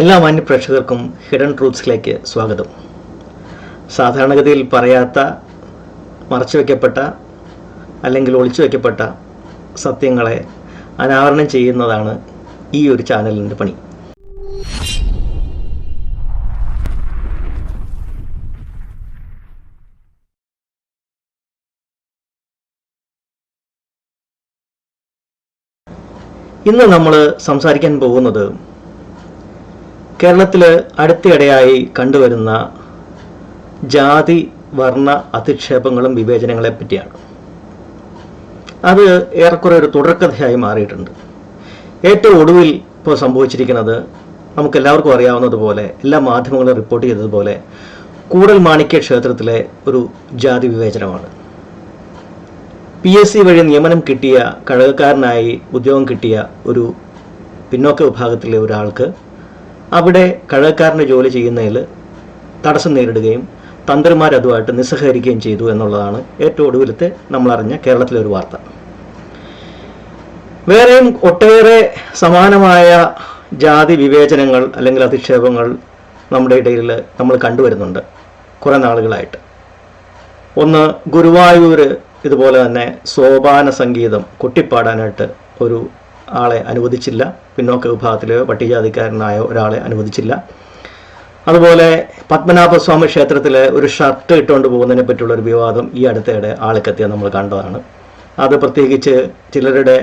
എല്ലാ മാന്യ പ്രേക്ഷകർക്കും ഹിഡൻ ട്രൂത്ത്സിലേക്ക് സ്വാഗതം. സാധാരണഗതിയിൽ പറയാത്ത മറച്ചു വയ്ക്കപ്പെട്ട അല്ലെങ്കിൽ ഒളിച്ചു വയ്ക്കപ്പെട്ട സത്യങ്ങളെ അനാവരണം ചെയ്യുന്നതാണ് ഈ ഒരു ചാനലിന്റെ പണി. ഇന്ന് നമ്മൾ സംസാരിക്കാൻ പോകുന്നത് കേരളത്തിൽ അടുത്തിടെയായി കണ്ടുവരുന്ന ജാതി വർണ അധിക്ഷേപങ്ങളും വിവേചനങ്ങളെ പറ്റിയാണ്. അത് ഏറെക്കുറെ ഒരു തുടർക്കഥയായി മാറിയിട്ടുണ്ട്. ഏറ്റവും ഒടുവിൽ ഇപ്പോൾ സംഭവിച്ചിരിക്കുന്നത് നമുക്ക് എല്ലാവർക്കും അറിയാവുന്നതുപോലെ എല്ലാ മാധ്യമങ്ങളും റിപ്പോർട്ട് ചെയ്തതുപോലെ കൂടൽ മാണിക്യ ക്ഷേത്രത്തിലെ ഒരു ജാതി വിവേചനമാണ്. പി എസ് സി വഴി നിയമനം കിട്ടിയ കഴകക്കാരനായി ഉദ്യോഗം കിട്ടിയ ഒരു പിന്നോക്ക വിഭാഗത്തിലെ ഒരാൾക്ക് അവിടെ കഴകക്കാരന്റെ ജോലി ചെയ്യുന്നതിൽ തടസ്സം നേരിടുകയും തന്ത്രിമാർ അതുമായിട്ട് നിസ്സഹകരിക്കുകയും ചെയ്തു എന്നുള്ളതാണ് ഏറ്റവും ഒടുവിലത്തെ നമ്മളറിഞ്ഞ കേരളത്തിലെ ഒരു വാർത്ത. വേറെയും ഒട്ടേറെ സമാനമായ ജാതി വിവേചനങ്ങൾ അല്ലെങ്കിൽ അധിക്ഷേപങ്ങൾ നമ്മുടെ ഇടയിൽ നമ്മൾ കണ്ടുവരുന്നുണ്ട് കുറേ നാളുകളായിട്ട്. ഒന്ന് ഗുരുവായൂർ ഇതുപോലെ തന്നെ സോപാന സംഗീതം കൊട്ടിപ്പാടാനായിട്ട് ഒരു ആളെ അനുവദിച്ചില്ല. പിന്നോക്ക വിഭാഗത്തിലെയോ പട്ടികജാതിക്കാരനായ ഒരാളെ അനുവദിച്ചില്ല. അതുപോലെ പത്മനാഭസ്വാമി ക്ഷേത്രത്തിൽ ഒരു ഷർട്ട് ഇട്ടുകൊണ്ട് പോകുന്നതിനെ പറ്റിയുള്ള ഒരു വിവാദം ഈ അടുത്തിടെ ആളിക്കെത്തിയ നമ്മൾ കണ്ടതാണ്. അത് പ്രത്യേകിച്ച് ചിലരുടെ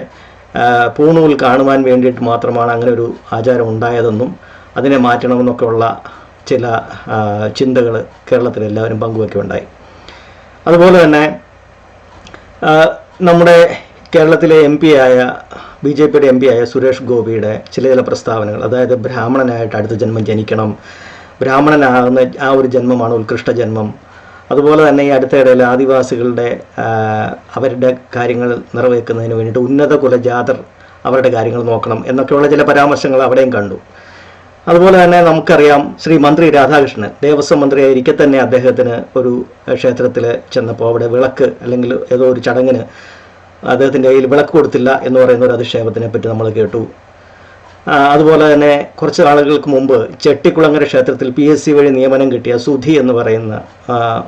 പൂണൂൽ കാണുവാൻ വേണ്ടിയിട്ട് മാത്രമാണ് അങ്ങനെ ഒരു ആചാരം ഉണ്ടായതെന്നും അതിനെ മാറ്റണമെന്നൊക്കെയുള്ള ചില ചിന്തകൾ കേരളത്തിൽ എല്ലാവരും പങ്കുവയ്ക്കുകയുണ്ടായി അതുപോലെ തന്നെ നമ്മുടെ കേരളത്തിലെ എം പി ആയ ബി ജെ പിയുടെ എം പി ആയ സുരേഷ് ഗോപിയുടെ ചില ചില പ്രസ്താവനകൾ. അതായത് ബ്രാഹ്മണനായിട്ട് അടുത്ത ജന്മം ജനിക്കണം. ബ്രാഹ്മണനാകുന്ന ആ ഒരു ജന്മമാണ് ഉത്കൃഷ്ട ജന്മം. അതുപോലെ തന്നെ ഈ അടുത്തിടയിൽ ആദിവാസികളുടെ അവരുടെ കാര്യങ്ങൾ നിറവേക്കുന്നതിന് വേണ്ടിയിട്ട് ഉന്നത കുലജാതർ അവരുടെ കാര്യങ്ങൾ നോക്കണം എന്നൊക്കെയുള്ള ചില പരാമർശങ്ങൾ അവിടെയും കണ്ടു. അതുപോലെ തന്നെ നമുക്കറിയാം ശ്രീ മന്ത്രി രാധാകൃഷ്ണൻ ദേവസ്വം മന്ത്രിയായിരിക്കെ തന്നെ അദ്ദേഹത്തിന് ഒരു ക്ഷേത്രത്തിൽ ചെന്നപ്പോൾ അവിടെ വിളക്ക് അല്ലെങ്കിൽ ഏതോ ഒരു ചടങ്ങിന് അദ്ദേഹത്തിന്റെ കയ്യിൽ വിളക്ക് കൊടുത്തില്ല എന്ന് പറയുന്ന ഒരു അധിക്ഷേപത്തിനെ പറ്റി നമ്മൾ കേട്ടു. അതുപോലെ തന്നെ കുറച്ച് നാളുകൾക്ക് മുമ്പ് ചെട്ടിക്കുളങ്ങര ക്ഷേത്രത്തിൽ പി എസ് സി വഴി നിയമനം കിട്ടിയ സുധി എന്ന് പറയുന്ന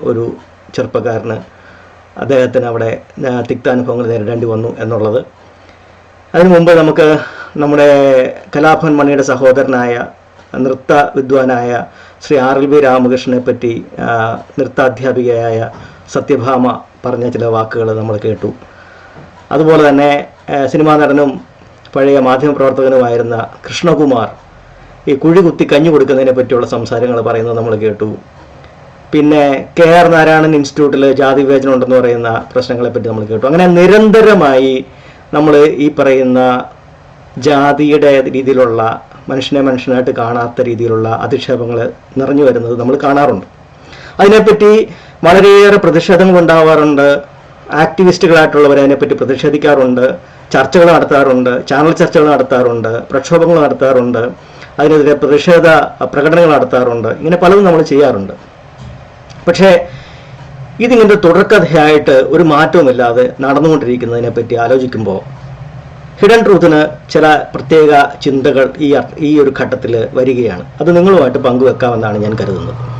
ഒരു ചെറുപ്പക്കാരന് അദ്ദേഹത്തിന് അവിടെ തിക്താനുഭവങ്ങൾ നേരിടേണ്ടി വന്നു എന്നുള്ളത്. അതിനു മുമ്പ് നമുക്ക് നമ്മുടെ കലാഭവൻ മണിയുടെ സഹോദരനായ നൃത്ത വിദ്വാനായ ശ്രീ ആർ എൽ വി രാമകൃഷ്ണനെ പറ്റി നൃത്താധ്യാപികയായ സത്യഭാമ പറഞ്ഞ ചില വാക്കുകൾ നമ്മൾ കേട്ടു. അതുപോലെ തന്നെ സിനിമാ നടനും പഴയ മാധ്യമ പ്രവർത്തകനുമായിരുന്ന കൃഷ്ണകുമാർ ഈ കുഴി കുത്തി കഞ്ഞു കൊടുക്കുന്നതിനെ പറ്റിയുള്ള സംസാരങ്ങൾ പറയുന്നത് നമ്മൾ കേട്ടു. പിന്നെ കെ ആർ നാരായണൻ ഇൻസ്റ്റിറ്റ്യൂട്ടിൽ ജാതി വിവേചനം ഉണ്ടെന്ന് പറയുന്ന പ്രശ്നങ്ങളെ പറ്റി നമ്മൾ കേട്ടു. അങ്ങനെ നിരന്തരമായി നമ്മൾ ഈ പറയുന്ന ജാതിയുടെ രീതിയിലുള്ള മനുഷ്യനെ മനുഷ്യനായിട്ട് കാണാത്ത രീതിയിലുള്ള അധിക്ഷേപങ്ങൾ നിറഞ്ഞു വരുന്നത് നമ്മൾ കാണാറുണ്ട്. അതിനെപ്പറ്റി വളരെയേറെ പ്രതിഷേധങ്ങൾ ഉണ്ടാവാറുണ്ട് ആക്ടിവിസ്റ്റുകളായിട്ടുള്ളവർ അതിനെപ്പറ്റി പ്രതിഷേധിക്കാറുണ്ട് ചർച്ചകൾ നടത്താറുണ്ട് ചാനൽ ചർച്ചകൾ നടത്താറുണ്ട് പ്രക്ഷോഭങ്ങൾ നടത്താറുണ്ട് അതിനെതിരെ പ്രതിഷേധ പ്രകടനങ്ങൾ നടത്താറുണ്ട് ഇങ്ങനെ പലതും നമ്മൾ ചെയ്യാറുണ്ട്. പക്ഷേ ഇതിങ്ങനെ തുടർക്കഥയായിട്ട് ഒരു മാറ്റവുമില്ലാതെ നടന്നുകൊണ്ടിരിക്കുന്നതിനെ പറ്റി ആലോചിക്കുമ്പോൾ ഹിഡൻ ട്രൂത്തിന് ചില പ്രത്യേക ചിന്തകൾ ഈ ഈ ഒരു ഘട്ടത്തിൽ വരികയാണ്. അത് നിങ്ങളുമായിട്ട് പങ്കുവെക്കാമെന്നാണ് ഞാൻ കരുതുന്നത്.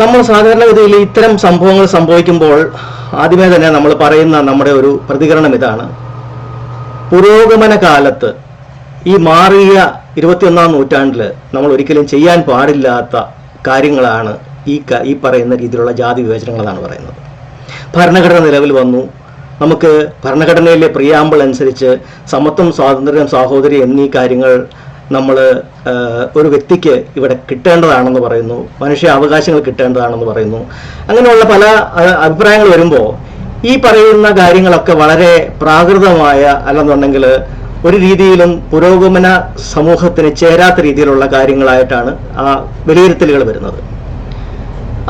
നമ്മൾ സാധാരണഗതിയിൽ ഇത്തരം സംഭവങ്ങൾ സംഭവിക്കുമ്പോൾ ആദ്യമേ തന്നെ നമ്മൾ പറയുന്ന നമ്മുടെ ഒരു പ്രതികരണം ഇതാണ്. പുരോഗമന കാലത്ത് ഈ മാറിയ ഇരുപത്തിയൊന്നാം നൂറ്റാണ്ടിൽ നമ്മൾ ഒരിക്കലും ചെയ്യാൻ പാടില്ലാത്ത കാര്യങ്ങളാണ് ഈ ഈ പറയുന്ന രീതിയിലുള്ള ജാതി വിവേചനങ്ങളെന്നാണ് പറയുന്നത്. ഭരണഘടന നിലവിൽ വന്നു. നമുക്ക് ഭരണഘടനയിലെ പ്രിയാമ്പിൾ അനുസരിച്ച് സമത്വം സ്വാതന്ത്ര്യം സാഹോദര്യം എന്നീ കാര്യങ്ങൾ നമ്മൾ ഒരു വ്യക്തിക്ക് ഇവിടെ കിട്ടേണ്ടതാണെന്ന് പറയുന്നു മനുഷ്യ അവകാശങ്ങൾ കിട്ടേണ്ടതാണെന്ന് പറയുന്നു. അങ്ങനെയുള്ള പല അഭിപ്രായങ്ങൾ വരുമ്പോൾ ഈ പറയുന്ന കാര്യങ്ങളൊക്കെ വളരെ പ്രാകൃതമായ അല്ലെന്നുണ്ടെങ്കിൽ ഒരു രീതിയിലും പുരോഗമന സമൂഹത്തിന് ചേരാത്ത രീതിയിലുള്ള കാര്യങ്ങളായിട്ടാണ് ആ വിലയിരുത്തലുകൾ വരുന്നത്.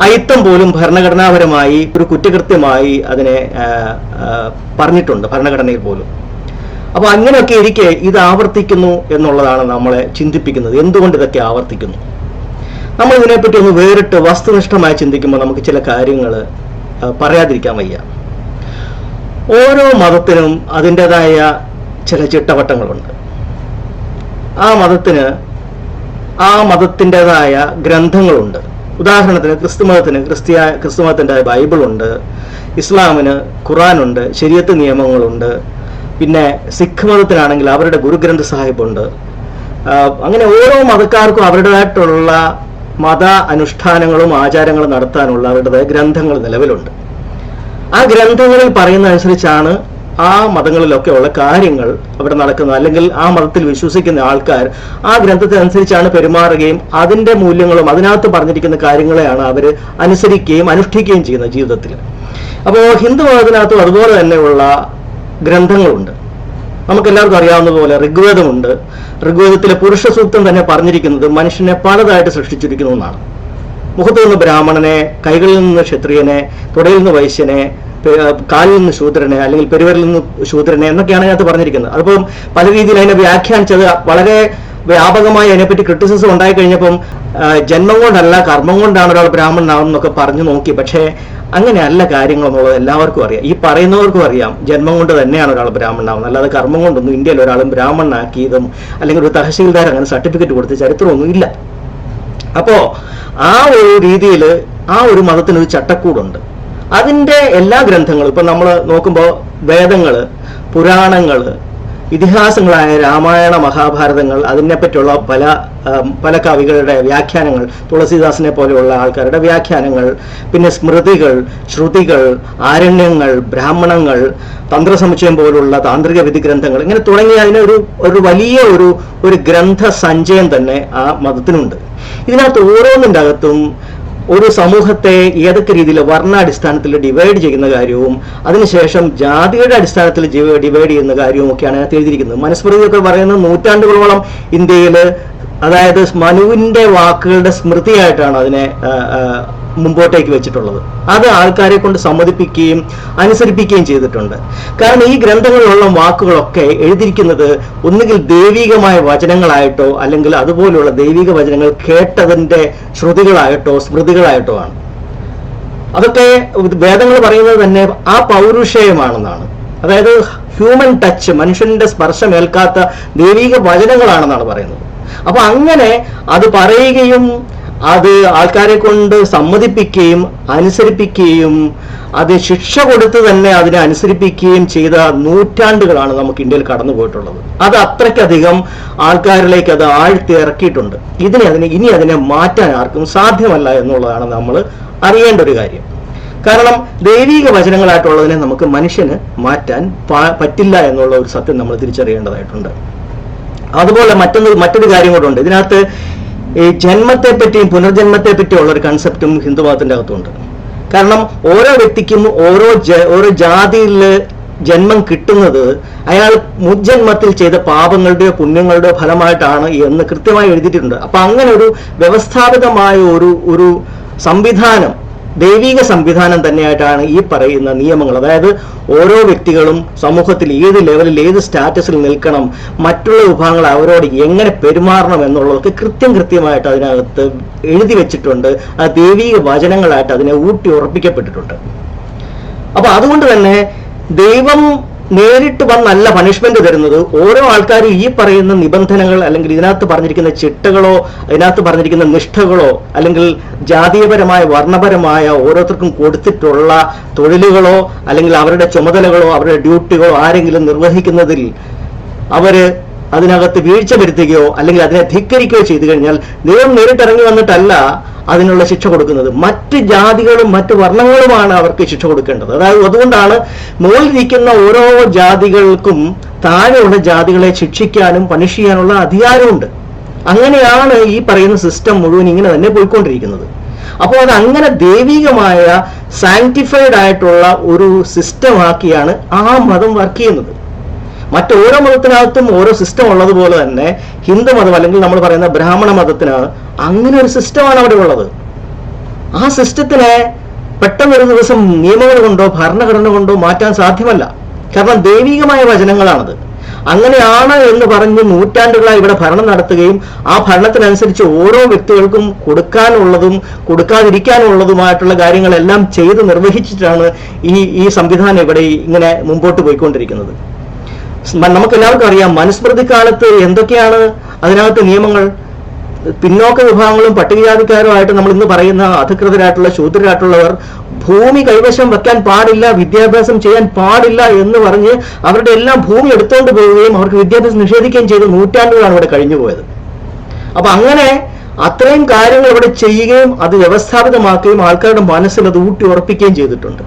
അയിത്തം പോലും ഭരണഘടനാപരമായി ഒരു കുറ്റകൃത്യമായി അതിനെ പറഞ്ഞിട്ടുണ്ട് ഭരണഘടനയിൽ പോലും. അപ്പോൾ അങ്ങനെയൊക്കെ ഇരിക്കെ ഇത് ആവർത്തിക്കുന്നു എന്നുള്ളതാണ് നമ്മളെ ചിന്തിപ്പിക്കുന്നത്. എന്തുകൊണ്ട് ഇതൊക്കെ ആവർത്തിക്കുന്നു? നമ്മൾ ഇതിനെപ്പറ്റി ഒന്ന് വേറിട്ട് വസ്തുനിഷ്ഠമായി ചിന്തിക്കുമ്പോൾ നമുക്ക് ചില കാര്യങ്ങൾ പറയാതിരിക്കാൻ വയ്യ. ഓരോ മതത്തിനും അതിന്റെതായ ചില ചിട്ടവട്ടങ്ങളുണ്ട്. ആ മതത്തിന് ആ മതത്തിന്റെതായ ഗ്രന്ഥങ്ങളുണ്ട്. ഉദാഹരണത്തിന് ക്രിസ്തു മതത്തിന് ക്രിസ്ത്യ ക്രിസ്തു മതത്തിന്റെ ബൈബിളുണ്ട്. ഇസ്ലാമിന് ഖുറാനുണ്ട്. ശരിയത്ത് നിയമങ്ങളുണ്ട്. പിന്നെ സിഖ് മതത്തിലാണെങ്കിൽ അവരുടെ ഗുരുഗ്രന്ഥ സാഹിബുണ്ട് അങ്ങനെ ഓരോ മതക്കാർക്കും അവരുടേതായിട്ടുള്ള മത അനുഷ്ഠാനങ്ങളും ആചാരങ്ങളും നടത്താനുള്ള അവരുടേതായ ഗ്രന്ഥങ്ങൾ നിലവിലുണ്ട്. ആ ഗ്രന്ഥങ്ങളിൽ പറയുന്ന അനുസരിച്ചാണ് ആ മതങ്ങളിലൊക്കെ ഉള്ള കാര്യങ്ങൾ അവിടെ നടക്കുന്ന അല്ലെങ്കിൽ ആ മതത്തിൽ വിശ്വസിക്കുന്ന ആൾക്കാർ ആ ഗ്രന്ഥത്തിനനുസരിച്ചാണ് പെരുമാറുകയും അതിന്റെ മൂല്യങ്ങളും അതിനകത്ത് പറഞ്ഞിരിക്കുന്ന കാര്യങ്ങളെയാണ് അവർ അനുസരിക്കുകയും അനുഷ്ഠിക്കുകയും ചെയ്യുന്നത് ജീവിതത്തിൽ. അപ്പോൾ ഹിന്ദു മതത്തിനകത്തും അതുപോലെ തന്നെയുള്ള ഗ്രന്ഥങ്ങളുണ്ട്. നമുക്കെല്ലാവർക്കും അറിയാവുന്ന പോലെ ഋഗ്വേദമുണ്ട്. ഋഗ്വേദത്തിലെ പുരുഷ സൂക്തം തന്നെ പറഞ്ഞിരിക്കുന്നത് മനുഷ്യനെ പലതായിട്ട് സൃഷ്ടിച്ചിരിക്കുന്നു എന്നാണ്. മുഖത്തു നിന്ന് ബ്രാഹ്മണനെ കൈകളിൽ നിന്ന് ക്ഷത്രിയനെ തുടയിൽ നിന്ന് വൈശ്യനെ കാലിൽ നിന്ന് ശൂദ്രനെ അല്ലെങ്കിൽ പെരുവരിൽ നിന്ന് ശൂദ്രനെ എന്നൊക്കെയാണ് അതിനകത്ത് പറഞ്ഞിരിക്കുന്നത്. അതിപ്പം പല രീതിയിൽ അതിനെ വ്യാഖ്യാനിച്ചത് വളരെ വ്യാപകമായി അതിനെപ്പറ്റി ക്രിറ്റിസിസം ഉണ്ടായി കഴിഞ്ഞപ്പം ജന്മം കൊണ്ടല്ല കർമ്മം കൊണ്ടാണ് ഒരാൾ ബ്രാഹ്മണനാവുന്നൊക്കെ പറഞ്ഞു നോക്കി. പക്ഷേ അങ്ങനെയല്ല കാര്യങ്ങളെന്നുള്ളത് എല്ലാവർക്കും അറിയാം. ഈ പറയുന്നവർക്കും അറിയാം ജന്മം കൊണ്ട് തന്നെയാണ് ഒരാൾ ബ്രാഹ്മണനാവുന്നത്. അല്ലാതെ കർമ്മം കൊണ്ടൊന്നും ഇന്ത്യയിൽ ഒരാളും ബ്രാഹ്മണനാക്കിയതും അല്ലെങ്കിൽ ഒരു തഹസീൽദാർ അങ്ങനെ സർട്ടിഫിക്കറ്റ് കൊടുത്ത ചരിത്രമൊന്നും ഇല്ല. അപ്പോ ആ ഒരു രീതിയിൽ ആ ഒരു മതത്തിന് ഒരു ചട്ടക്കൂടുണ്ട്. അതിന്റെ എല്ലാ ഗ്രന്ഥങ്ങളും ഇപ്പൊ നമ്മൾ നോക്കുമ്പോൾ വേദങ്ങൾ പുരാണങ്ങൾ ഇതിഹാസങ്ങളായ രാമായണ മഹാഭാരതങ്ങൾ അതിനെപ്പറ്റിയുള്ള പല പല കവികളുടെ വ്യാഖ്യാനങ്ങൾ തുളസിദാസിനെ പോലെയുള്ള ആൾക്കാരുടെ വ്യാഖ്യാനങ്ങൾ പിന്നെ സ്മൃതികൾ ശ്രുതികൾ ആരണ്യങ്ങൾ ബ്രാഹ്മണങ്ങൾ തന്ത്രസമുച്ചയം പോലുള്ള താന്ത്രിക വിധി ഗ്രന്ഥങ്ങൾ ഇങ്ങനെ തുടങ്ങിയ അതിനൊരു ഒരു വലിയ ഒരു ഒരു ഗ്രന്ഥ സഞ്ചയം തന്നെ ആ മതത്തിനുണ്ട്. ഇതിനകത്ത് ഓരോന്നിന്റെ അകത്തും ഒരു സമൂഹത്തെ ഏതൊക്കെ രീതിയിൽ വർണാടിസ്ഥാനത്തിൽ ഡിവൈഡ് ചെയ്യുന്ന കാര്യവും അതിനുശേഷം ജാതിയുടെ അടിസ്ഥാനത്തിൽ ഡിവൈഡ് ചെയ്യുന്ന കാര്യവും ഒക്കെയാണ് അതിനകത്ത് എഴുതിയിരിക്കുന്നത്. മനുസ്മൃതിയൊക്കെ പറയുന്നത് നൂറ്റാണ്ടുകളോളം ഇന്ത്യയിൽ അതായത് മനുവിന്റെ വാക്കുകളുടെ സ്മൃതിയായിട്ടാണ് അതിനെ മുമ്പോട്ടേക്ക് വെച്ചിട്ടുള്ളത്. അത് ആൾക്കാരെ കൊണ്ട് സമ്മതിപ്പിക്കുകയും അനുസരിപ്പിക്കുകയും ചെയ്തിട്ടുണ്ട്. കാരണം ഈ ഗ്രന്ഥങ്ങളിലുള്ള വാക്കുകളൊക്കെ എഴുതിയിരിക്കുന്നത് ഒന്നുകിൽ ദൈവികമായ വചനങ്ങളായിട്ടോ അല്ലെങ്കിൽ അതുപോലുള്ള ദൈവിക വചനങ്ങൾ കേട്ടതിന്റെ ശ്രുതികളായിട്ടോ സ്മൃതികളായിട്ടോ ആണ്. അതൊക്കെ വേദങ്ങൾ പറയുന്നത് തന്നെ ആ പൗരുഷയമാണെന്നാണ്. അതായത് ഹ്യൂമൻ ടച്ച് മനുഷ്യന്റെ സ്പർശമേൽക്കാത്ത ദൈവിക വചനങ്ങളാണെന്നാണ് പറയുന്നത്. അപ്പൊ അങ്ങനെ അത് പറയുകയും അത് ആൾക്കാരെ കൊണ്ട് സമ്മതിപ്പിക്കുകയും അനുസരിപ്പിക്കുകയും അത് ശിക്ഷ കൊടുത്ത് തന്നെ അതിനെ അനുസരിപ്പിക്കുകയും ചെയ്ത നൂറ്റാണ്ടുകളാണ് നമുക്ക് ഇന്ത്യയിൽ കടന്നു പോയിട്ടുള്ളത് അത് അത്രയ്ക്കധികം ആൾക്കാരിലേക്ക് അത് ആഴ്ത്തി ഇറക്കിയിട്ടുണ്ട്. ഇതിനെ അതിനെ ഇനി അതിനെ മാറ്റാൻ ആർക്കും സാധ്യമല്ല എന്നുള്ളതാണ് നമ്മൾ അറിയേണ്ട ഒരു കാര്യം. കാരണം ദൈവിക വചനങ്ങളായിട്ടുള്ളതിനെ നമുക്ക് മനുഷ്യന് മാറ്റാൻ പറ്റില്ല എന്നുള്ള ഒരു സത്യം നമ്മൾ തിരിച്ചറിയേണ്ടതായിട്ടുണ്ട്. അതുപോലെ മറ്റൊന്ന് മറ്റൊരു കാര്യം കൂടെ ഉണ്ട്. ഇതിനകത്ത് ഈ ജന്മത്തെ പറ്റിയും പുനർജന്മത്തെ പറ്റിയുള്ള ഒരു കൺസെപ്റ്റും ഹിന്ദുമതത്തിന്റെ അകത്തുണ്ട്. കാരണം ഓരോ വ്യക്തിക്കും ഓരോ ഓരോ ജാതിയിൽ ജന്മം കിട്ടുന്നത് അയാൾ മുജ്ജന്മത്തിൽ ചെയ്ത പാപങ്ങളുടെയോ പുണ്യങ്ങളുടെയോ ഫലമായിട്ടാണ് എന്ന് കൃത്യമായി എഴുതിയിട്ടുണ്ട്. അപ്പൊ അങ്ങനെ ഒരു വ്യവസ്ഥാപിതമായ ഒരു ഒരു സംവിധാനം ദൈവിക സംവിധാനം തന്നെയായിട്ടാണ് ഈ പറയുന്ന നിയമങ്ങൾ. അതായത് ഓരോ വ്യക്തികളും സമൂഹത്തിൽ ഏത് ലെവലിൽ ഏത് സ്റ്റാറ്റസിൽ നിൽക്കണം മറ്റുള്ള വിഭാഗങ്ങൾ അവരോട് എങ്ങനെ പെരുമാറണം എന്നുള്ളതൊക്കെ കൃത്യം കൃത്യമായിട്ട് അതിനകത്ത് എഴുതി വെച്ചിട്ടുണ്ട്. ആ ദൈവിക വചനങ്ങളായിട്ട് അതിനെ ഊട്ടി ഉറപ്പിക്കപ്പെട്ടിട്ടുണ്ട്. അപ്പൊ അതുകൊണ്ട് തന്നെ ദൈവം നേരിട്ട് വന്നല്ല പണിഷ്മെന്റ് തരുന്നത് ഓരോ ആൾക്കാരും ഈ പറയുന്ന നിബന്ധനകൾ അല്ലെങ്കിൽ ഇതിനകത്ത് പറഞ്ഞിരിക്കുന്ന ചിട്ടകളോ ഇതിനകത്ത് പറഞ്ഞിരിക്കുന്ന നിഷ്ഠകളോ അല്ലെങ്കിൽ ജാതീയപരമായ വർണപരമായ ഓരോരുത്തർക്കും കൊടുത്തിട്ടുള്ള തൊഴിലുകളോ അല്ലെങ്കിൽ അവരുടെ ചുമതലകളോ അവരുടെ ഡ്യൂട്ടികളോ ആരെങ്കിലും നിർവഹിക്കുന്നതിൽ അവർ അതിനകത്ത് വീഴ്ച വരുത്തുകയോ അല്ലെങ്കിൽ അതിനെ ധിക്കരിക്കുകയോ ചെയ്തു കഴിഞ്ഞാൽ ദൈവം നേരിട്ടിറങ്ങി വന്നിട്ടല്ല അതിനുള്ള ശിക്ഷ കൊടുക്കുന്നത്. മറ്റ് ജാതികളും മറ്റ് വർണങ്ങളുമാണ് അവർക്ക് ശിക്ഷ കൊടുക്കേണ്ടത്. അതായത് അതുകൊണ്ടാണ് മുകളിലിരിക്കുന്ന ഓരോ ജാതികൾക്കും താഴെയുള്ള ജാതികളെ ശിക്ഷിക്കാനും പണിഷ് ചെയ്യാനുള്ള അധികാരമുണ്ട്. അങ്ങനെയാണ് ഈ പറയുന്ന സിസ്റ്റം മുഴുവൻ ഇങ്ങനെ തന്നെ പോയിക്കൊണ്ടിരിക്കുന്നത്. അപ്പോൾ അത് അങ്ങനെ ദൈവികമായ സാങ്ക്ടിഫൈഡ് ആയിട്ടുള്ള ഒരു സിസ്റ്റമാക്കിയാണ് ആ മതം വർക്ക് ചെയ്യുന്നത്. മറ്റോരോ മതത്തിനകത്തും ഓരോ സിസ്റ്റം ഉള്ളതുപോലെ തന്നെ ഹിന്ദു മതം അല്ലെങ്കിൽ നമ്മൾ പറയുന്ന ബ്രാഹ്മണ മതത്തിന് അങ്ങനെ ഒരു സിസ്റ്റമാണ് അവിടെ ഉള്ളത്. ആ സിസ്റ്റത്തിനെ പെട്ടെന്ന് ഒരു ദിവസം നിയമങ്ങൾ കൊണ്ടോ ഭരണഘടന കൊണ്ടോ മാറ്റാൻ സാധ്യമല്ല. കാരണം ദൈവികമായ വചനങ്ങളാണത്. അങ്ങനെയാണ് എന്ന് പറഞ്ഞ് നൂറ്റാണ്ടുകളായി ഇവിടെ ഭരണം നടത്തുകയും ആ ഭരണത്തിനനുസരിച്ച് ഓരോ വ്യക്തികൾക്കും കൊടുക്കാനുള്ളതും കൊടുക്കാതിരിക്കാനുള്ളതുമായിട്ടുള്ള കാര്യങ്ങളെല്ലാം ചെയ്ത് നിർവഹിച്ചിട്ടാണ് ഈ ഈ സംവിധാനം ഇവിടെ ഇങ്ങനെ മുമ്പോട്ട് പോയിക്കൊണ്ടിരിക്കുന്നത്. നമുക്ക് എല്ലാവർക്കും അറിയാം മനുസ്മൃതി കാലത്ത് എന്തൊക്കെയാണ് അതിനകത്ത് നിയമങ്ങൾ? പിന്നോക്ക വിഭാഗങ്ങളും പട്ടികജാതിക്കാരുമായിട്ട് നമ്മൾ ഇന്ന് പറയുന്ന അധികൃതരായിട്ടുള്ള ശൂദ്രരായിട്ടുള്ളവർ ഭൂമി കൈവശം വെക്കാൻ പാടില്ല വിദ്യാഭ്യാസം ചെയ്യാൻ പാടില്ല എന്ന് പറഞ്ഞ് അവരുടെ എല്ലാം ഭൂമി എടുത്തുകൊണ്ട് പോവുകയും അവർക്ക് വിദ്യാഭ്യാസം നിഷേധിക്കുകയും ചെയ്ത് നൂറ്റാണ്ടുകളാണ് ഇവിടെ കഴിഞ്ഞു പോയത്. അപ്പൊ അങ്ങനെ അത്രയും കാര്യങ്ങൾ ഇവിടെ ചെയ്യുകയും അത് വ്യവസ്ഥാപിതമാക്കുകയും ആൾക്കാരുടെ മനസ്സിൽ അത് ഊട്ടി ഉറപ്പിക്കുകയും ചെയ്തിട്ടുണ്ട്.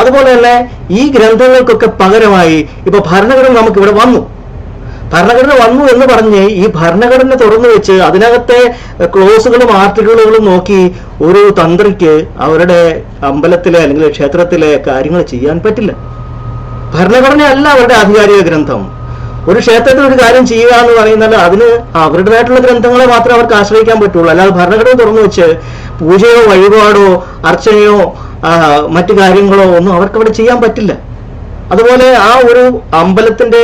അതുപോലെ തന്നെ ഈ ഗ്രന്ഥങ്ങൾക്കൊക്കെ പകരമായി ഇപ്പൊ ഭരണഘടന നമുക്ക് ഇവിടെ വന്നു. ഭരണഘടന വന്നു എന്ന് പറഞ്ഞ് ഈ ഭരണഘടന തുറന്നു വെച്ച് അതിനകത്തെ ക്ലോസുകളും ആർട്ടിക്കിളുകളും നോക്കി ഒരു തന്ത്രിക്ക് അവരുടെ അമ്പലത്തിലെ അല്ലെങ്കിൽ ക്ഷേത്രത്തിലെ കാര്യങ്ങൾ ചെയ്യാൻ പറ്റില്ല. ഭരണഘടനയല്ല അവരുടെ ആധികാരിക ഗ്രന്ഥം. ഒരു ക്ഷേത്രത്തിൽ ഒരു കാര്യം ചെയ്യുക എന്ന് പറയുന്നത് അതിന് അവരുടേതായിട്ടുള്ള ഗ്രന്ഥങ്ങളെ മാത്രമേ അവർക്ക് ആശ്രയിക്കാൻ പറ്റുള്ളൂ. അല്ലാതെ ഭരണഘടന തുറന്നു വെച്ച് പൂജയോ വഴിപാടോ അർച്ചനയോ മറ്റു കാര്യങ്ങളോ ഒന്നും അവർക്ക് അവിടെ ചെയ്യാൻ പറ്റില്ല. അതുപോലെ ആ ഒരു അമ്പലത്തിന്റെ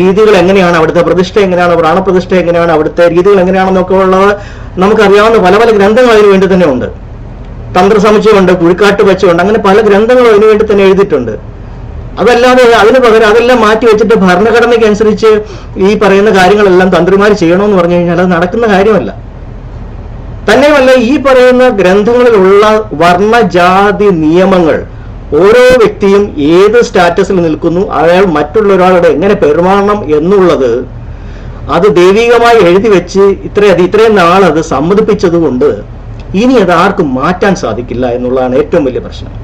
രീതികൾ എങ്ങനെയാണ് അവിടുത്തെ പ്രതിഷ്ഠ എങ്ങനെയാണ് പ്രാണപ്രതിഷ്ഠ എങ്ങനെയാണ് അവിടുത്തെ രീതികൾ എങ്ങനെയാണെന്നൊക്കെ ഉള്ളത് നമുക്കറിയാവുന്ന പല പല ഗ്രന്ഥങ്ങൾ അതിനു വേണ്ടി തന്നെ ഉണ്ട്. തന്ത്രസമുച്ചയമുണ്ട് കുഴിക്കാട്ട് വെച്ചുണ്ട് അങ്ങനെ പല ഗ്രന്ഥങ്ങളും അതിനു വേണ്ടി തന്നെ എഴുതിയിട്ടുണ്ട്. അതല്ലാതെ അതിന് പകരം അതെല്ലാം മാറ്റി വെച്ചിട്ട് ഭരണഘടനയ്ക്ക് അനുസരിച്ച് ഈ പറയുന്ന കാര്യങ്ങളെല്ലാം തന്ത്രിമാർ ചെയ്യണമെന്ന് പറഞ്ഞു കഴിഞ്ഞാൽ അത് നടക്കുന്ന കാര്യമല്ല. തന്നെയുമല്ല ഈ പറയുന്ന ഗ്രന്ഥങ്ങളിലുള്ള വർണജാതി നിയമങ്ങൾ ഓരോ വ്യക്തിയും ഏത് സ്റ്റാറ്റസിൽ നിൽക്കുന്നു അയാൾ മറ്റുള്ള ഒരാളോട് എങ്ങനെ പെരുമാറണം എന്നുള്ളത് അത് ദൈവികമായി എഴുതി വെച്ച് ഇത്രയധികം ഇത്രയും നാൾ അത് സമ്മതിപ്പിച്ചത് കൊണ്ട് ഇനി അത് ആർക്കും മാറ്റാൻ സാധിക്കില്ല എന്നുള്ളതാണ് ഏറ്റവും വലിയ പ്രശ്നം.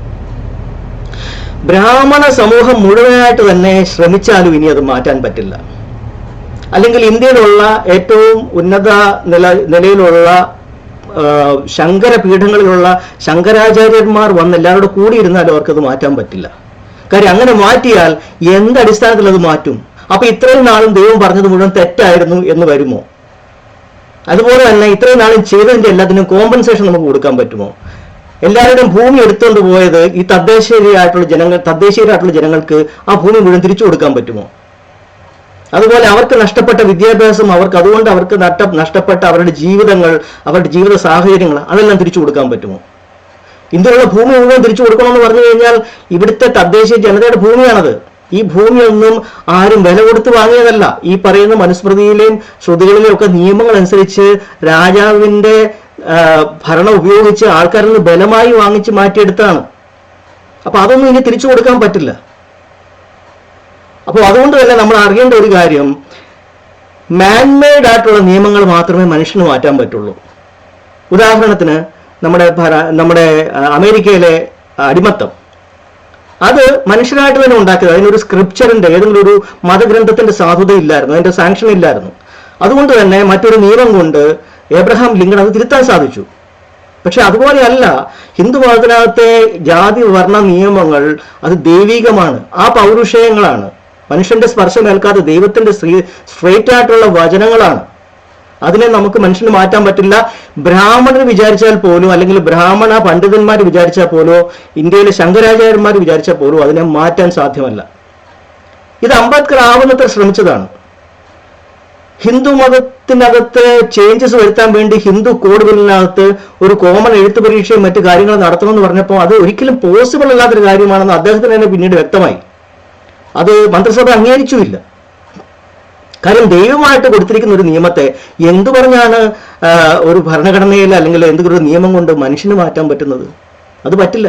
ബ്രാഹ്മണ സമൂഹം മുഴുവനായിട്ട് തന്നെ ശ്രമിച്ചാലും ഇനി അത് മാറ്റാൻ പറ്റില്ല. അല്ലെങ്കിൽ ഇന്ത്യയിലുള്ള ഏറ്റവും ഉന്നത നില നിലയിലുള്ള ശങ്കര പീഠങ്ങളിലുള്ള ശങ്കരാചാര്യന്മാർ വന്ന് എല്ലാവരോടും കൂടിയിരുന്നാലും അവർക്കത് മാറ്റാൻ പറ്റില്ല. കാര്യം അങ്ങനെ മാറ്റിയാൽ എന്ത് അടിസ്ഥാനത്തിൽ അത് മാറ്റും? അപ്പൊ ഇത്രയും നാളും ദൈവം പറഞ്ഞത് മുഴുവൻ തെറ്റായിരുന്നു എന്ന് വരുമോ? അതുപോലെ തന്നെ ഇത്രയും നാളും ചെയ്തതിന്റെ എല്ലാത്തിനും കോമ്പൻസേഷൻ നമുക്ക് കൊടുക്കാൻ പറ്റുമോ? എല്ലാവരുടെയും ഭൂമി എടുത്തുകൊണ്ട് പോയത് ഈ തദ്ദേശീയരായിട്ടുള്ള ജനങ്ങൾ തദ്ദേശീയരായിട്ടുള്ള ജനങ്ങൾക്ക് ആ ഭൂമി മുഴുവൻ തിരിച്ചു കൊടുക്കാൻ പറ്റുമോ? അതുപോലെ അവർക്ക് നഷ്ടപ്പെട്ട വിദ്യാഭ്യാസം അവർക്ക് അതുകൊണ്ട് അവർക്ക് നഷ്ട നഷ്ടപ്പെട്ട അവരുടെ ജീവിതങ്ങൾ അവരുടെ ജീവിത സാഹചര്യങ്ങൾ അതെല്ലാം തിരിച്ചു കൊടുക്കാൻ പറ്റുമോ? ഇന്ത്യയിലുള്ള ഭൂമി മുഴുവൻ തിരിച്ചു കൊടുക്കണമെന്ന് പറഞ്ഞു കഴിഞ്ഞാൽ ഇവിടുത്തെ തദ്ദേശീയ ജനതയുടെ ഭൂമിയാണത്. ഈ ഭൂമിയൊന്നും ആരും വില കൊടുത്ത് വാങ്ങിയതല്ല. ഈ പറയുന്ന മനുസ്മൃതിയിലെയും ശ്രുതികളിലെയും ഒക്കെ നിയമങ്ങൾ അനുസരിച്ച് രാജാവിന്റെ ഭരണം ഉപയോഗിച്ച് ആൾക്കാരിൽ നിന്ന് ബലമായി വാങ്ങിച്ച് മാറ്റിയെടുത്താണ്. അപ്പൊ അതൊന്നും ഇനി തിരിച്ചു കൊടുക്കാൻ പറ്റില്ല. അപ്പോൾ അതുകൊണ്ട് തന്നെ നമ്മൾ അറിയേണ്ട ഒരു കാര്യം മാൻമെയ്ഡ് ആയിട്ടുള്ള നിയമങ്ങൾ മാത്രമേ മനുഷ്യന് മാറ്റാൻ പറ്റുള്ളൂ. ഉദാഹരണത്തിന് നമ്മുടെ നമ്മുടെ അമേരിക്കയിലെ അടിമത്തം. അത് മനുഷ്യനായിട്ട് തന്നെ ഉണ്ടാക്കിയത് അതിനൊരു സ്ക്രിപ്ചറിന്റെ ഏതെങ്കിലും ഒരു മതഗ്രന്ഥത്തിന്റെ സാധുത ഇല്ലായിരുന്നു അതിന്റെ സാങ്ഷൻ ഇല്ലായിരുന്നു. അതുകൊണ്ട് തന്നെ മറ്റൊരു നിയമം കൊണ്ട് എബ്രഹാം ലിങ്കൺ അത് തിരുത്താൻ സാധിച്ചു. പക്ഷെ അതുപോലെയല്ല ഹിന്ദു മതത്തിനകത്തെ ജാതി വർണ നിയമങ്ങൾ അത് ദൈവികമാണ് ആ പൗരുഷയങ്ങളാണ്. മനുഷ്യന്റെ സ്പർശം ഏൽക്കാത്ത ദൈവത്തിന്റെ സ്ത്രീ സ്ട്രേറ്റ് ആയിട്ടുള്ള വചനങ്ങളാണ്. അതിനെ നമുക്ക് മനുഷ്യന് മാറ്റാൻ പറ്റില്ല. ബ്രാഹ്മണർ വിചാരിച്ചാൽ പോലും അല്ലെങ്കിൽ ബ്രാഹ്മണ പണ്ഡിതന്മാർ വിചാരിച്ചാൽ പോലോ ഇന്ത്യയിലെ ശങ്കരാചാര്യന്മാർ വിചാരിച്ചാൽ പോലും അതിനെ മാറ്റാൻ സാധ്യമല്ല. ഇത് അംബേദ്കർ ആവുന്നത്ര ശ്രമിച്ചതാണ്. ഹിന്ദു മതത്തിനകത്ത് ചേഞ്ചസ് വരുത്താൻ വേണ്ടി ഹിന്ദു കോഡ് ബില്ലിനകത്ത് ഒരു കോമൺ എഴുത്ത് പരീക്ഷയും മറ്റു കാര്യങ്ങളും നടത്തണമെന്ന് പറഞ്ഞപ്പോൾ അത് ഒരിക്കലും പോസിബിൾ അല്ലാത്തൊരു കാര്യമാണെന്ന് അദ്ദേഹത്തിന് തന്നെ പിന്നീട് വ്യക്തമായി. അത് മന്ത്രിസഭ അംഗീകരിച്ചുമില്ല കാര്യം ദൈവമായിട്ട് കൊടുത്തിരിക്കുന്ന ഒരു നിയമത്തെ എന്തു പറഞ്ഞാണ് ഒരു ഭരണഘടനയിൽ അല്ലെങ്കിൽ എന്തെങ്കിലും ഒരു നിയമം കൊണ്ട് മനുഷ്യന് മാറ്റാൻ പറ്റുന്നത്? അത് പറ്റില്ല.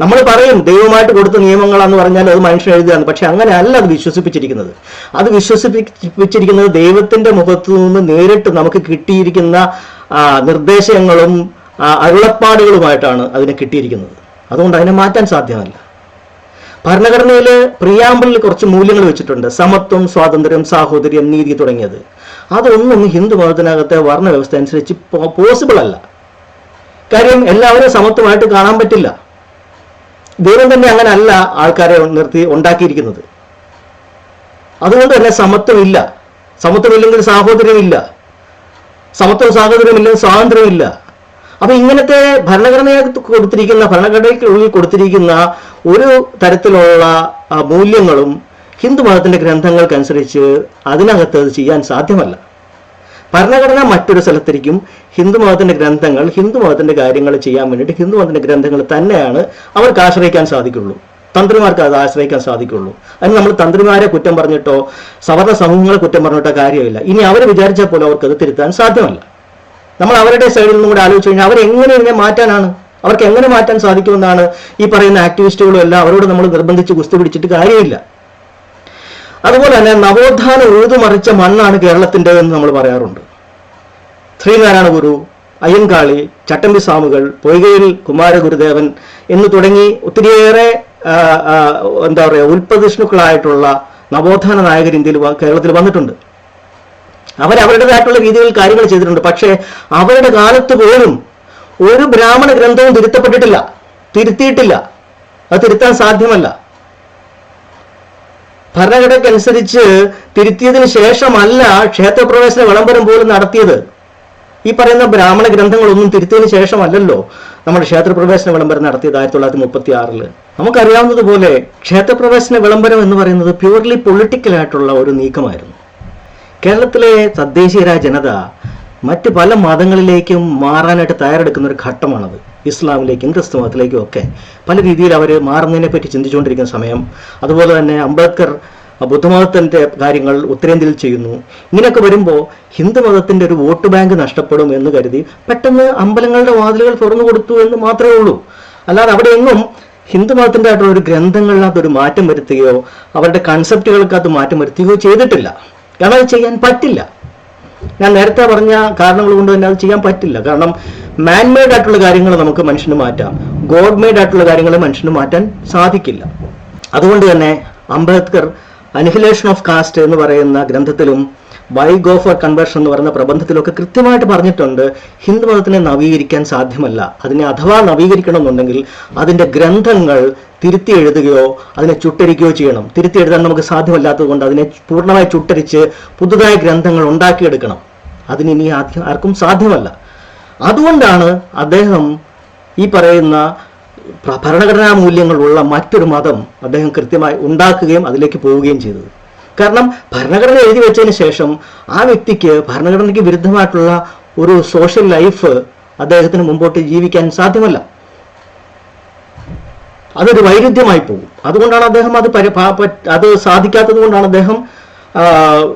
നമ്മൾ പറയും ദൈവമായിട്ട് കൊടുത്ത നിയമങ്ങളാന്ന് പറഞ്ഞാൽ അത് മനുഷ്യൻ എഴുതുകയാണ്. പക്ഷെ അങ്ങനെ അല്ല അത് വിശ്വസിപ്പിച്ചിരിക്കുന്നത്. അത് വിശ്വസിപ്പിച്ചിരിക്കുന്നത് ദൈവത്തിന്റെ മുഖത്തു നിന്ന് നേരിട്ട് നമുക്ക് കിട്ടിയിരിക്കുന്ന നിർദ്ദേശങ്ങളും അരുളപ്പാടുകളുമായിട്ടാണ് അതിനെ കിട്ടിയിരിക്കുന്നത്. അതുകൊണ്ട് അതിനെ മാറ്റാൻ സാധ്യമല്ല. ഭരണഘടനയിൽ പ്രിയാമ്പിളിൽ കുറച്ച് മൂല്യങ്ങൾ വെച്ചിട്ടുണ്ട്. സമത്വം സ്വാതന്ത്ര്യം സാഹോദര്യം നീതി തുടങ്ങിയത്. അതൊന്നും ഹിന്ദു മതത്തിനകത്തെ വർണവ്യവസ്ഥ അനുസരിച്ച് പോസിബിൾ അല്ല. കാര്യം എല്ലാവരും സമത്വമായിട്ട് കാണാൻ പറ്റില്ല. ദൈവം തന്നെ അങ്ങനെ അല്ല ആൾക്കാരെ നിർത്തി ഉണ്ടാക്കിയിരിക്കുന്നത്. അതുകൊണ്ട് തന്നെ സമത്വമില്ല. സമത്വമില്ലെങ്കിൽ സാഹോദര്യമില്ല. സമത്വം സാഹോദര്യമില്ലെങ്കിൽ സ്വാതന്ത്ര്യമില്ല. അപ്പൊ ഇങ്ങനത്തെ ഭരണഘടനയകത്ത് കൊടുത്തിരിക്കുന്ന ഭരണഘടനയ്ക്കുള്ളിൽ കൊടുത്തിരിക്കുന്ന ഒരു തരത്തിലുള്ള മൂല്യങ്ങളും ഹിന്ദു മതത്തിന്റെ ഗ്രന്ഥങ്ങൾക്കനുസരിച്ച് അതിനകത്ത് അത് ചെയ്യാൻ സാധ്യമല്ല. ഭരണഘടന മറ്റൊരു സ്ഥലത്തിരിക്കും ഹിന്ദു മതത്തിന്റെ ഗ്രന്ഥങ്ങൾ ഹിന്ദു മതത്തിന്റെ കാര്യങ്ങൾ ചെയ്യാൻ വേണ്ടിയിട്ട് ഹിന്ദു മതത്തിന്റെ ഗ്രന്ഥങ്ങൾ തന്നെയാണ് അവർക്ക് ആശ്രയിക്കാൻ സാധിക്കുള്ളൂ. തന്ത്രിമാർക്ക് അത് ആശ്രയിക്കാൻ സാധിക്കുള്ളൂ. അതിന് നമ്മൾ തന്ത്രിമാരെ കുറ്റം പറഞ്ഞിട്ടോ സവർണ സമൂഹങ്ങളെ കുറ്റം പറഞ്ഞിട്ടോ കാര്യമില്ല. ഇനി അവർ വിചാരിച്ചാൽ പോലും അവർക്ക് അത് തിരുത്താൻ സാധ്യമല്ല. നമ്മൾ അവരുടെ സൈഡിൽ നിന്നും കൂടെ ആലോചിച്ച് കഴിഞ്ഞാൽ അവരെങ്ങനെ ഇതിനെ മാറ്റാനാണ്? അവർക്ക് എങ്ങനെ മാറ്റാൻ സാധിക്കുമെന്നാണ് ഈ പറയുന്ന ആക്ടിവിസ്റ്റുകളും എല്ലാം അവരോട് നമ്മൾ നിർബന്ധിച്ച് കുസ്തി പിടിച്ചിട്ട് കാര്യമില്ല. അതുപോലെ തന്നെ നവോത്ഥാനം ഉഴുതുമറിച്ച മണ്ണാണ് കേരളത്തിന്റെ എന്ന് നമ്മൾ പറയാറുണ്ട്. ശ്രീനാരായണ ഗുരു അയ്യൻകാളി ചട്ടമ്പി സ്വാമികൾ പൊയ്കയിൽ കുമാരഗുരുദേവൻ എന്ന് തുടങ്ങി ഒത്തിരിയേറെ എന്താ പറയുക ഉൽപ്പതിഷ്ണുക്കളായിട്ടുള്ള നവോത്ഥാന നായകർ ഇന്ത്യയിൽ കേരളത്തിൽ വന്നിട്ടുണ്ട്. അവർ അവരുടേതായിട്ടുള്ള രീതിയിൽ കാര്യങ്ങൾ ചെയ്തിട്ടുണ്ട്. പക്ഷേ അവരുടെ കാലത്ത് പോലും ഒരു ബ്രാഹ്മണ ഗ്രന്ഥവും തിരുത്തപ്പെട്ടിട്ടില്ല. തിരുത്തിയിട്ടില്ല. അത് തിരുത്താൻ സാധ്യമല്ല. ഭരണഘടനയ്ക്കനുസരിച്ച് തിരുത്തിയതിന് ശേഷമല്ല ക്ഷേത്രപ്രവേശന വിളംബരം പോലും നടത്തിയത്. ഈ പറയുന്ന ബ്രാഹ്മണ ഗ്രന്ഥങ്ങളൊന്നും തിരുത്തിയതിനു ശേഷമല്ലല്ലോ നമ്മുടെ ക്ഷേത്രപ്രവേശന വിളംബരം നടത്തിയത് ആയിരത്തി തൊള്ളായിരത്തി മുപ്പത്തി ആറിൽ നമുക്കറിയാവുന്നതുപോലെ ക്ഷേത്രപ്രവേശന വിളംബരം എന്ന് പറയുന്നത് പ്യൂർലി പൊളിറ്റിക്കൽ ആയിട്ടുള്ള ഒരു നീക്കമായിരുന്നു. കേരളത്തിലെ തദ്ദേശീയരായ ജനത മറ്റ് പല മതങ്ങളിലേക്കും മാറാനായിട്ട് തയ്യാറെടുക്കുന്ന ഒരു ഘട്ടമാണത്. ഇസ്ലാമിലേക്കും ക്രിസ്തു മതത്തിലേക്കും ഒക്കെ പല രീതിയിൽ അവർ മാറുന്നതിനെ പറ്റി ചിന്തിച്ചുകൊണ്ടിരിക്കുന്ന സമയം. അതുപോലെ തന്നെ അംബേദ്കർ ബുദ്ധമതത്തിന്റെ കാര്യങ്ങൾ ഉത്തരേന്ത്യയിൽ ചെയ്യുന്നു. ഇങ്ങനെയൊക്കെ വരുമ്പോൾ ഹിന്ദു മതത്തിന്റെ ഒരു വോട്ട് ബാങ്ക് നഷ്ടപ്പെടും എന്ന് കരുതി പെട്ടെന്ന് അമ്പലങ്ങളുടെ വാതിലുകൾ തുറന്നു കൊടുത്തു എന്ന് മാത്രമേ ഉള്ളൂ. അല്ലാതെ അവിടെ എങ്ങും ഹിന്ദു മതത്തിന്റെ ആയിട്ടുള്ള ഒരു ഗ്രന്ഥങ്ങളിനകത്ത് ഒരു മാറ്റം വരുത്തുകയോ അവരുടെ കൺസെപ്റ്റുകൾക്കകത്ത് മാറ്റം വരുത്തുകയോ ചെയ്തിട്ടില്ല. കാരണം അത് ചെയ്യാൻ പറ്റില്ല. ഞാൻ നേരത്തെ പറഞ്ഞ കാരണങ്ങൾ കൊണ്ട് തന്നെ അത് ചെയ്യാൻ പറ്റില്ല. കാരണം മാൻമെയ്ഡ് ആയിട്ടുള്ള കാര്യങ്ങൾ നമുക്ക് മനുഷ്യന് മാറ്റാം. ഗോഡ് മെയ്ഡ് ആയിട്ടുള്ള കാര്യങ്ങൾ മനുഷ്യന് മാറ്റാൻ സാധിക്കില്ല. അതുകൊണ്ട് തന്നെ അംബേദ്കർ അനിഹിലേഷൻ ഓഫ് കാസ്റ്റ് എന്ന് പറയുന്ന ഗ്രന്ഥത്തിലും വൈ ഗോ ഫോർ കൺവേർഷൻ എന്ന് പറയുന്ന പ്രബന്ധത്തിലൊക്കെ കൃത്യമായിട്ട് പറഞ്ഞിട്ടുണ്ട് ഹിന്ദു മതത്തിനെ നവീകരിക്കാൻ സാധ്യമല്ല. അതിനെ അഥവാ നവീകരിക്കണമെന്നുണ്ടെങ്കിൽ അതിന്റെ ഗ്രന്ഥങ്ങൾ തിരുത്തി എഴുതുകയോ അതിനെ ചുട്ടരിക്കുകയോ ചെയ്യണം. തിരുത്തി എഴുതാൻ നമുക്ക് സാധ്യമല്ലാത്തതുകൊണ്ട് അതിനെ പൂർണമായി ചുട്ടരിച്ച് പുതുതായ ഗ്രന്ഥങ്ങൾ ഉണ്ടാക്കിയെടുക്കണം. അതിന് ആർക്കും സാധ്യമല്ല. അതുകൊണ്ടാണ് അദ്ദേഹം ഈ പറയുന്ന ഭരണഘടനാ മൂല്യങ്ങളുള്ള മറ്റൊരു മതം അദ്ദേഹം കൃത്യമായി ഉണ്ടാക്കുകയും അതിലേക്ക് പോവുകയും ചെയ്തത്. കാരണം ഭരണഘടന എഴുതി വെച്ചതിന് ശേഷം ആ വ്യക്തിക്ക് ഭരണഘടനയ്ക്ക് വിരുദ്ധമായിട്ടുള്ള ഒരു സോഷ്യൽ ലൈഫ് അദ്ദേഹത്തിന് മുമ്പോട്ട് ജീവിക്കാൻ സാധ്യമല്ല. അതൊരു വൈരുദ്ധ്യമായി പോകും. അതുകൊണ്ടാണ് അദ്ദേഹം അത് അത് സാധിക്കാത്തത് കൊണ്ടാണ് അദ്ദേഹം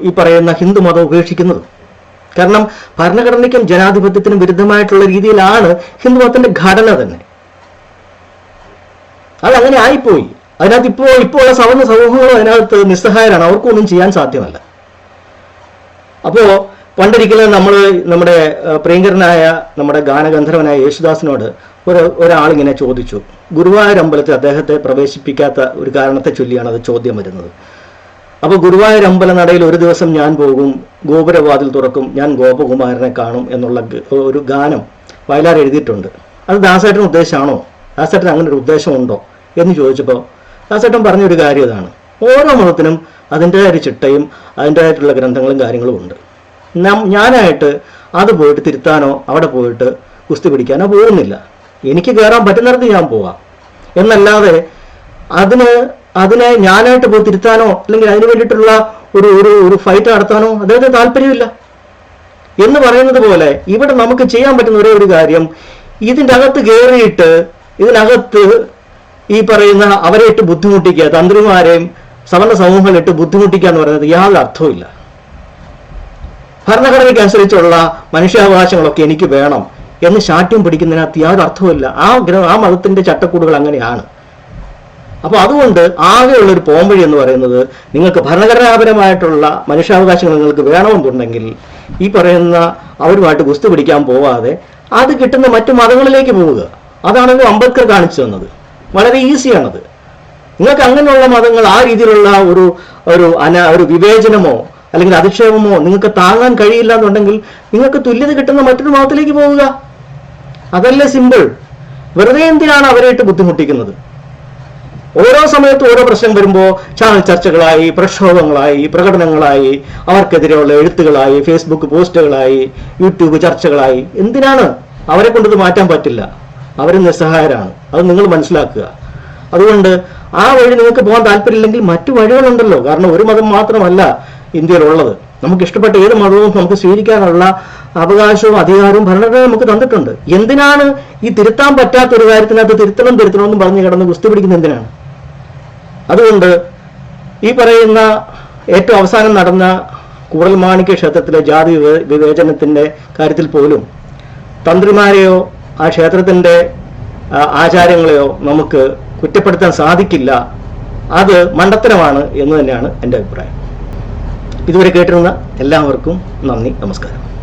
ഈ പറയുന്ന ഹിന്ദു മതം ഉപേക്ഷിക്കുന്നത്. കാരണം ഭരണഘടനയ്ക്കും ജനാധിപത്യത്തിനും വിരുദ്ധമായിട്ടുള്ള രീതിയിലാണ് ഹിന്ദു മതത്തിന്റെ ഘടന തന്നെ. അതങ്ങനെ ആയിപ്പോയി. അതിനകത്ത് ഇപ്പോൾ ഇപ്പോൾ ഉള്ള സവർണ സമൂഹങ്ങളും അതിനകത്ത് നിസ്സഹായരാണ്. അവർക്കൊന്നും ചെയ്യാൻ സാധ്യമല്ല. അപ്പോ പണ്ടൊരിക്കലും നമ്മൾ നമ്മുടെ പ്രിയങ്കരനായ നമ്മുടെ ഗാനഗന്ധർവനായ യേശുദാസിനോട് ഒരു ഒരാളിങ്ങനെ ചോദിച്ചു. ഗുരുവായൂർ അമ്പലത്തിൽ അദ്ദേഹത്തെ പ്രവേശിപ്പിക്കാത്ത ഒരു കാരണത്തെ ചൊല്ലിയാണ് അത് ചോദ്യം വരുന്നത്. അപ്പോൾ ഗുരുവായൂർ അമ്പല നടയിൽ ഒരു ദിവസം ഞാൻ പോകും ഗോപുരവാതിൽ തുറക്കും ഞാൻ ഗോപകുമാരനെ കാണും എന്നുള്ള ഒരു ഗാനം വയലാർ എഴുതിയിട്ടുണ്ട്. അത് ദാസേട്ടൻ ഉദ്ദേശമാണോ? ദാസേട്ടൻ അങ്ങനെ ഒരു ഉദ്ദേശമുണ്ടോ എന്ന് ചോദിച്ചപ്പോൾ ദാസേട്ടൻ പറഞ്ഞൊരു കാര്യം ഇതാണ്. ഓരോ മതത്തിനും അതിന്റെതായൊരു ചിട്ടയും അതിന്റെതായിട്ടുള്ള ഗ്രന്ഥങ്ങളും കാര്യങ്ങളും ഉണ്ട്. ഞാനായിട്ട് അത് പോയിട്ട് തിരുത്താനോ അവിടെ പോയിട്ട് കുസ്തി പിടിക്കാനോ പോകുന്നില്ല. എനിക്ക് കയറാൻ പറ്റുന്നിടത്ത് ഞാൻ പോവാം. എന്നല്ലാതെ അതിന് അതിനെ ഞാനായിട്ട് പോയി തിരുത്താനോ അല്ലെങ്കിൽ അതിന് വേണ്ടിയിട്ടുള്ള ഒരു ഒരു ഒരു ഫൈറ്റ് നടത്താനോ അദ്ദേഹത്തിന് താല്പര്യമില്ല. എന്ന് പറയുന്നത് പോലെ ഇവിടെ നമുക്ക് ചെയ്യാൻ പറ്റുന്ന ഒരേ ഒരു കാര്യം ഇതിന്റെ അകത്ത് കയറിയിട്ട് ഇതിനകത്ത് ഈ പറയുന്ന അവരെ ഇട്ട് ബുദ്ധിമുട്ടിക്കുക തന്ത്രിമാരെയും സവർണ സമൂഹങ്ങളെ ഇട്ട് ബുദ്ധിമുട്ടിക്കുക എന്ന് പറയുന്നത് യാതൊരു അർത്ഥവുമില്ല ഭരണഘടനയ്ക്ക് അനുസരിച്ചുള്ള മനുഷ്യാവകാശങ്ങളൊക്കെ എനിക്ക് വേണം എന്ന് ശാഠ്യം പിടിക്കുന്നതിനകത്ത് യാതൊരു അർത്ഥവുമില്ല ആ ആ മതത്തിന്റെ ചട്ടക്കൂടുകൾ അങ്ങനെയാണ്. അപ്പോൾ അതുകൊണ്ട് ആകെയുള്ള ഒരു പോംവഴി എന്ന് പറയുന്നത് നിങ്ങൾക്ക് ഭരണഘടനാപരമായിട്ടുള്ള മനുഷ്യാവകാശങ്ങൾ നിങ്ങൾക്ക് വേണമെന്നുണ്ടെങ്കിൽ ഈ പറയുന്ന അവരുമായിട്ട് ഗുസ്തി പിടിക്കാൻ പോവാതെ അത് കിട്ടുന്ന മറ്റു മതങ്ങളിലേക്ക് പോവുക. അതാണല്ലോ അംബേദ്കർ കാണിച്ചു തന്നത്. വളരെ ഈസിയാണത്. നിങ്ങൾക്ക് അങ്ങനെയുള്ള മതങ്ങൾ ആ രീതിയിലുള്ള ഒരു ഒരു അന ഒരു വിവേചനമോ അല്ലെങ്കിൽ അധിക്ഷേപമോ നിങ്ങൾക്ക് താങ്ങാൻ കഴിയില്ല എന്നുണ്ടെങ്കിൽ നിങ്ങൾക്ക് തുല്യത കിട്ടുന്ന മറ്റൊരു മതത്തിലേക്ക് പോവുക. അതല്ലേ സിമ്പിൾ. വെറുതെ എന്തിനാണ് അവരായിട്ട് ബുദ്ധിമുട്ടിക്കുന്നത്? ഓരോ സമയത്തും ഓരോ പ്രശ്നം വരുമ്പോൾ ചാനൽ ചർച്ചകളായി പ്രക്ഷോഭങ്ങളായി പ്രകടനങ്ങളായി അവർക്കെതിരെയുള്ള എഴുത്തുകളായി ഫേസ്ബുക്ക് പോസ്റ്റുകളായി യൂട്യൂബ് ചർച്ചകളായി. എന്തിനാണ് അവരെ കൊണ്ടത് മാറ്റാൻ പറ്റില്ല? അവർ നിസ്സഹായരാണ്. അത് നിങ്ങൾ മനസ്സിലാക്കുക. അതുകൊണ്ട് ആ വഴി നിങ്ങൾക്ക് പോകാൻ താല്പര്യമില്ലെങ്കിൽ മറ്റു വഴികളുണ്ടല്ലോ. കാരണം ഒരു മതം മാത്രമല്ല ഇന്ത്യയിലുള്ളത്. നമുക്ക് ഇഷ്ടപ്പെട്ട ഏത് മതവും നമുക്ക് സ്വീകരിക്കാനുള്ള അവകാശവും അധികാരവും ഭരണഘടന നമുക്ക് തന്നിട്ടുണ്ട്. എന്തിനാണ് ഈ തിരുത്താൻ പറ്റാത്ത ഒരു കാര്യത്തിനകത്ത് തിരുത്തണം തിരുത്തണം എന്ന് പറഞ്ഞ് കിടന്ന് ഗുസ്തി പിടിക്കുന്ന എന്തിനാണ്? അതുകൊണ്ട് ഈ പറയുന്ന ഏറ്റവും അവസാനം നടന്ന കൂടൽമാണിക്യ ക്ഷേത്രത്തിലെ ജാതി വിവേചനത്തിന്റെ കാര്യത്തിൽ പോലും തന്ത്രിമാരെയോ ആ ക്ഷേത്രത്തിന്റെ ആചാരങ്ങളെയോ നമുക്ക് കുറ്റപ്പെടുത്താൻ സാധിക്കില്ല. അത് മണ്ടത്തരമാണ് എന്ന് തന്നെയാണ് എന്റെ അഭിപ്രായം. ഇതുവരെ കേട്ടിരുന്ന എല്ലാവർക്കും നന്ദി നമസ്കാരം.